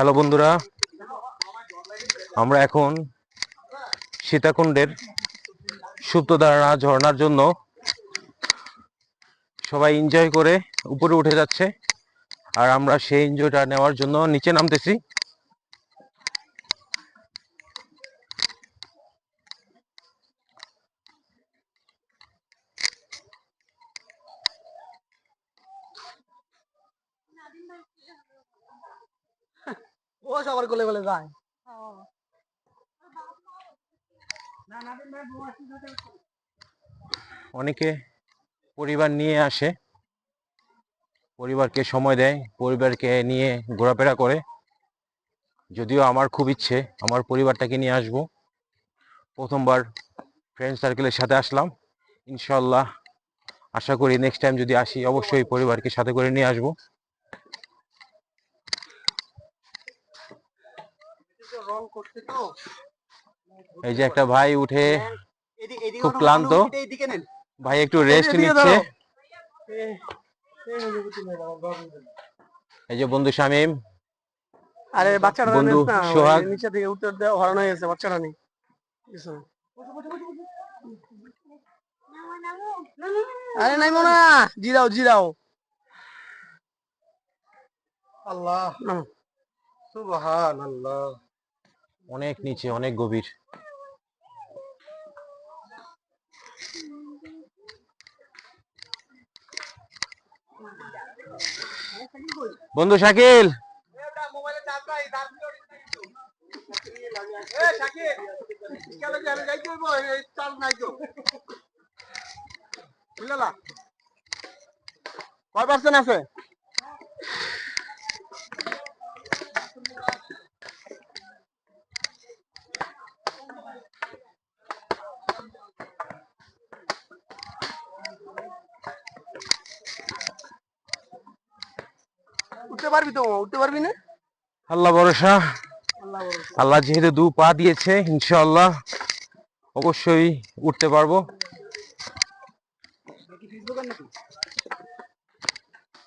Hello বন্ধুরা, আমরা এখন সীতাকুণ্ডের সুপ্তধারণা ঝর্ণার জন্য সবাই এনজয় করে উপরে উঠে যাচ্ছে আর আমরা সেই এনজয়টা নেওয়ার জন্য নিচে নামতেছি। ও সবার কোলে কোলে যায়। অনেকে পরিবার নিয়ে আসে। পরিবারকে সময় দেয় পরিবারকে নিয়ে ঘোরাফেরা করে। যদিও আমার খুব ইচ্ছে আমার পরিবারটাকে নিয়ে আসব। প্রথমবার ফ্রেন্ড সার্কেলের সাথে আসলাম। ইনশাল্লাহ আশা করি নেক্সট টাইম যদি আসি অবশ্যই পরিবারকে সাথে করে নিয়ে আসব। এই যে একটা ভাই উঠে এদিকে খুব ক্লান্ত। ভাই একটু রেস্ট নিচ্ছে। এই যে বন্ধু শামীম। আরে বাচ্চাটা বন্ধু, সোহাগ। নিচে থেকে উঠতে দেওয়া হরানো হয়ে গেছে বাচ্চাটা নেই। আরে নাই মোনা জিরাও জিরাও। আল্লাহ। সুবহান আল্লাহ অনেক নিচে অনেক গভীর। বন্ধু শাকিল। মোবাইলে চার্জ নাই চার্জ এ শাকিব কেন কেন যাইতে হইব এই চার্জ নাই তো বুঝলা কয় পার্সেন্ট আছে উঠতে পারবি তো? উঠতে পারবি না? আল্লাহ ভরসা। আল্লাহ যেহেতু দু পা দিয়েছে ইনশাআল্লাহ অবশ্যই উঠতে পারব।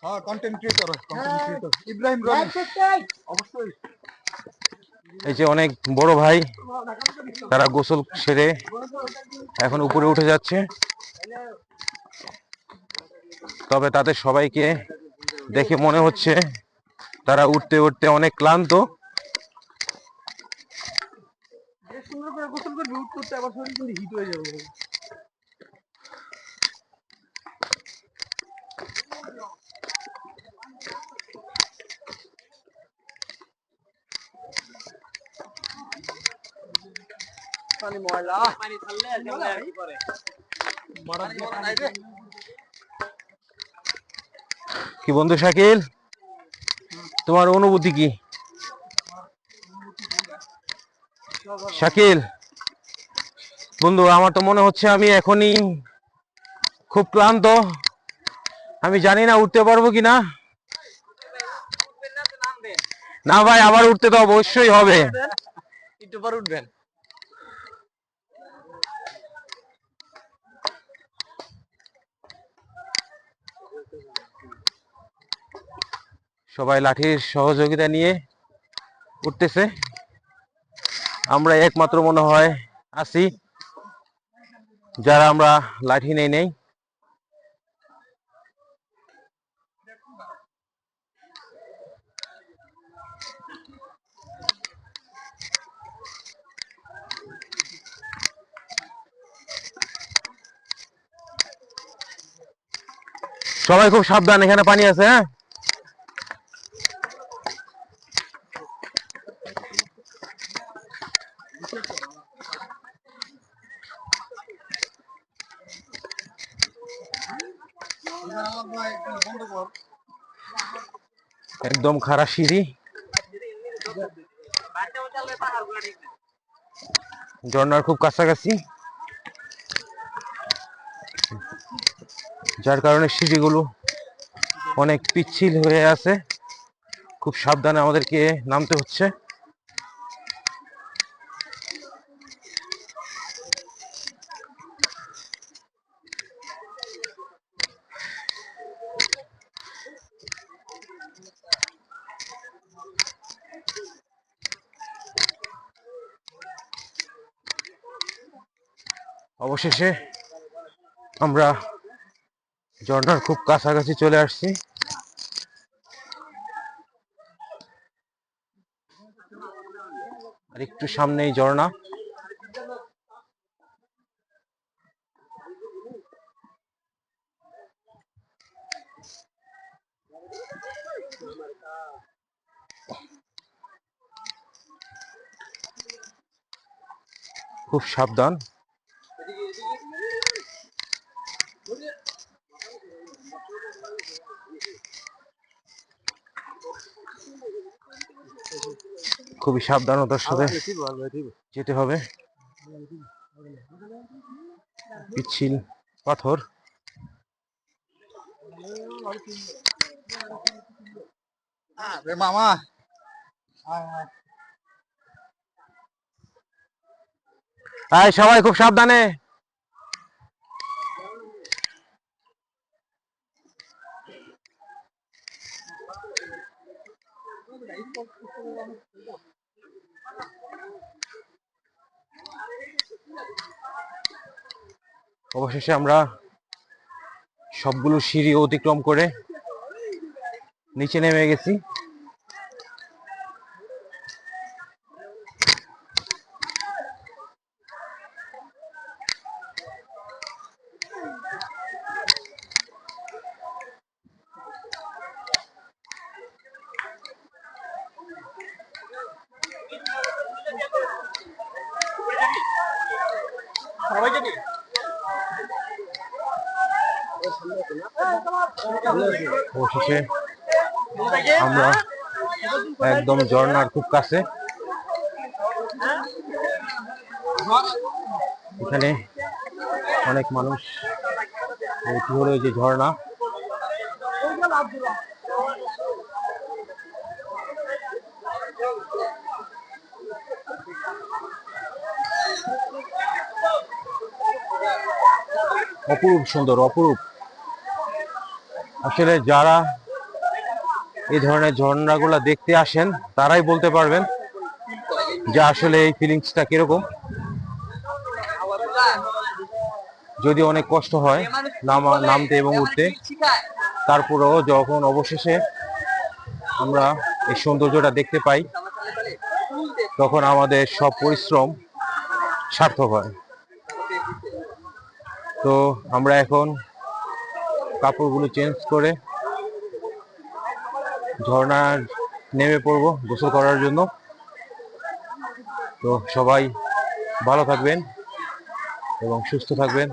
হ্যাঁ content creator content creator Ibrahim Rony. অবশ্যই। এই যে অনেক বড় ভাই তারা গোসল সেরে এখন উপরে উঠে যাচ্ছে। তবে তাদের সবাইকে দেখে মনে হচ্ছে তারা উঠতে উঠতে অনেক ক্লান্ত। যে সুন্দর করে গোসল করবি উঠ করতে আবার শরীর কিন্তু হিট হয়ে যাবে। পানি ময়লা। পানি ছাড়লে আর কি করে? কি বন্ধু শাকিল? তোমার অনুভূতি কি? শাকিল, বন্ধু, আমার তো মনে হচ্ছে আমি এখনই খুব ক্লান্ত। আমি জানি না উঠতে পারব কি না না ভাই, আবার উঠতে তো অবশ্যই হবে। একটু পর উঠবেন। সবাই লাঠির সহযোগিতা নিয়ে উঠতেছে। আমরা একমাত্র মনে হয় আছি, যারা আমরা লাঠি নেই নেই। সবাই খুব সাবধান, এখানে পানি আছে হ্যাঁ? একদম খারাপ সিঁড়ি। ঝর্নার খুব কাছাকাছি। যার কারণে সিঁড়িগুলো অনেক পিচ্ছিল হয়ে আছে। খুব সাবধানে আমাদেরকে নামতে হচ্ছে। অবশেষে আমরা ঝর্ণার খুব কাছাকাছি চলে আসছি। আর একটু সামনেই ঝর্ণা। খুব সাবধান। খুবই সাবধানতার সাথে যেতে হবে। পিচ্ছিল পাথর। মামা। সবাই খুব সাবধানে। অবশেষে আমরা সবগুলো সিঁড়ি অতিক্রম করে নিচে নেমে গেছি। অবশেষে আমরা একদম ঝর্ণার খুব কাছে। এখানে অনেক মানুষ এটি হলো যে ঝর্ণা। অপরূপ সুন্দর, অপরূপ। আসলে যারা এই ধরনের ঝর্ণাগুলো দেখতে আসেন, তারাই বলতে পারবেন যে আসলে এই ফিলিংসটা কীরকম। যদি অনেক কষ্ট হয় নামা, নামতে এবং উঠতে, তারপরেও যখন অবশেষে আমরা এই সৌন্দর্যটা দেখতে পাই, তখন আমাদের সব পরিশ্রম সার্থক হয়। তো আমরা এখন কাপড়গুলো চেঞ্জ করে ঝর্ণার নেমে পড়ব গোসল করার জন্য। তো সবাই ভালো থাকবেন এবং সুস্থ থাকবেন।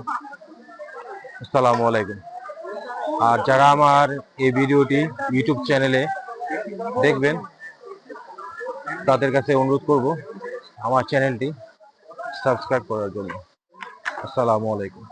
আসসালামু আলাইকুম। আর যারা আমার এই ভিডিওটি ইউটিউব চ্যানেলে দেখবেন, তাদের কাছে অনুরোধ করব আমার চ্যানেলটি সাবস্ক্রাইব করার জন্য। আসসালামু আলাইকুম।